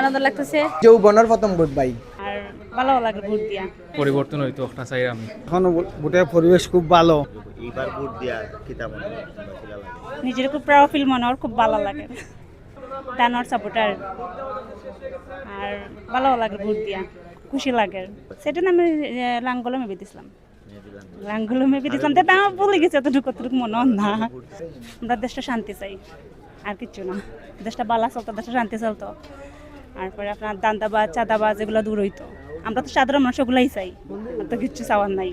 আনন্দ লাগতেছে। যৌবনের প্রথম ভোট ভাই। আর ভালো লাগে ভোট দিয়া। পরিবর্তন হইতো একটা চাই আমি। এখন ভোটের পরিবেশ খুব ভালো। এইবার ভোট দিয়া কিতা মনে নিজের খুব প্রাউড ফিল মনে হয় খুব ভালো লাগে। দানোর সাপোর্টার আর ভালো লাগে ভোট দিয়া। খুশি লাগে। সেটা না আমি লাঙ্গলে মেবি দিছিলাম। লাঙ্গলে মেবি দিছিলাম। তো আমার ভুলে গেছে এতটুকু এতটুকু মনে হয় না। আমরা দেশটা শান্তি চাই। আর কিচ্ছু না। দেশটা বালা চলতো দেশটা শান্তি চলতো। তারপরে আপনার দান্দাবাজ চাঁদাবাজ এগুলো দূর হইতো। আমরা তো সাধারণ মানুষ ওগুলাই চাই। আর তো কিচ্ছু চাওয়ার নাই।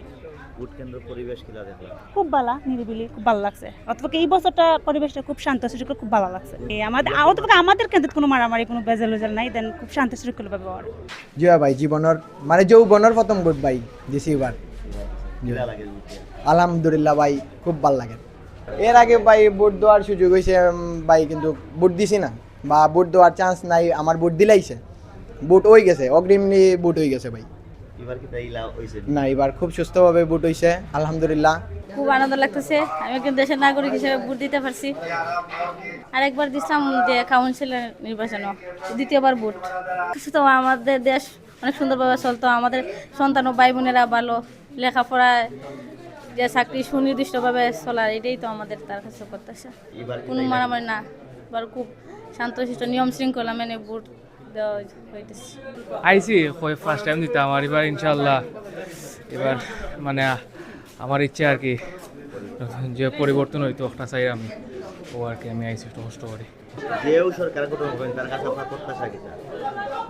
ভোট কেন্দ্র পরিবেশ কিলা দেখলাম? খুব ভালো নিরিবিলি খুব ভালো লাগছে। অথবা এই বছরটা পরিবেশটা খুব শান্ত সুশৃঙ্খল খুব ভালো লাগছে। এই আমাদের অথবা আমাদের কেন্দ্রে কোনো মারামারি কোনো বেজাল উজাল নাই দেন খুব শান্ত সুশৃঙ্খল ব্যবহার। জিয়া ভাই জীবনের মানে যৌবনের প্রথম ভোট ভাই দিছি এবার। আলহামদুলিল্লাহ ভাই খুব ভালো লাগে। এর আগে ভাই ভোট দেওয়ার সুযোগ হয়েছে ভাই কিন্তু ভোট দিছি না। বা বুট দেওয়ার চান্স নাই আমার বুট দিলাইছে। বুট হয়ে গেছে অগ্রিমলি বুট হয়ে গেছে ভাই। হইছে? না এবার খুব সুস্থভাবে বুট হয়েছে আলহামদুলিল্লাহ। খুব আনন্দ লাগতেছে আমি একজন দেশের নাগরিক হিসেবে ভোট দিতে পারছি। আর একবার দিচ্ছিলাম যে কাউন্সিলের নির্বাচনও দ্বিতীয়বার ভোট কিছু তো আমাদের দেশ অনেক সুন্দরভাবে চলতো আমাদের সন্তান ও ভাই বোনেরা ভালো লেখাপড়ায় যে চাকরি সুনির্দিষ্টভাবে চলার এটাই তো আমাদের তার কাছে করতেছে। এবার কোনো মারামারি না এবার খুব শান্তশিষ্ট নিয়ম শৃঙ্খলা মেনে ভোট দেওয়া হইতেছে। আইসি ফার্স্ট টাইম দিতাম আর এবার ইনশাল্লাহ এবার মানে আমার ইচ্ছে আর কি যে পরিবর্তন হইতো একটা চাই আমি। ও আর কি আমি আইসি একটু কষ্ট করি।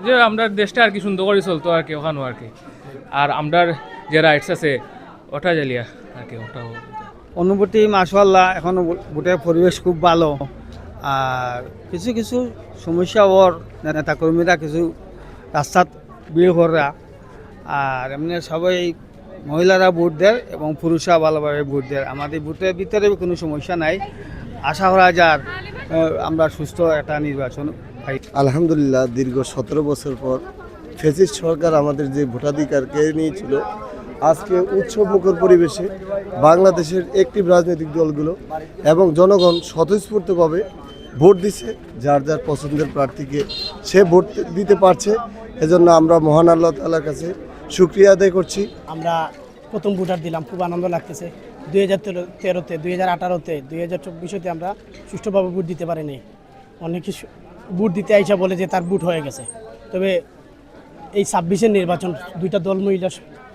যে আমরা দেশটা আর কি সুন্দর করে চলতো আর কি ওখানেও আর কি। আর আমরার যে রাইটস আছে ওটা জ্বালিয়া আর কি ওটাও। অনুভূতি মাশাল্লাহ এখন ভোটের পরিবেশ খুব ভালো। আর কিছু কিছু সমস্যা ওর নেতাকর্মীরা কিছু রাস্তাত ভিড় করা আর এমনি সবাই মহিলারা ভোট দেয় এবং পুরুষরা ভালোভাবে ভোট দেয়। আমাদের ভোটের ভিতরে কোনো সমস্যা নাই। আশা করা যার আমরা সুস্থ একটা নির্বাচন পাই। আলহামদুলিল্লাহ, দীর্ঘ সতেরো বছর পর ফেসিস্ট সরকার আমাদের যে ভোটাধিকার কেড়ে নিয়েছিল, আজকে উৎসবমুখর পরিবেশে বাংলাদেশের একটি রাজনৈতিক দলগুলো এবং জনগণ স্বতঃস্ফূর্তভাবে ভোট দিছে, যার যার পছন্দের প্রার্থীকে সে ভোট দিতে পারছে। এজন্য আমরা মহান আল্লাহ তালার কাছে সুক্রিয়া আদায় করছি। আমরা প্রথম ভোটার দিলাম, খুব আনন্দ লাগতেছে। দুই হাজার তেরো তেরোতে, দুই হাজার আঠারোতে, দুই হাজার চব্বিশতে আমরা সুষ্ঠুভাবে ভোট দিতে পারিনি। অনেকে ভোট দিতে আইসা বলে যে তার ভোট হয়ে গেছে। তবে এই ছাব্বিশের নির্বাচন, দুইটা দল মহিলা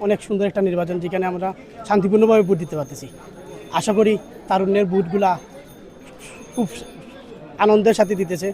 অনেক সুন্দর একটা নির্বাচন যেখানে আমরা শান্তিপূর্ণভাবে ভোট দিতে পারতেছি। আশা করি তারুণ্যের ভোটগুলা খুব আনন্দের সাথে দিতেছে।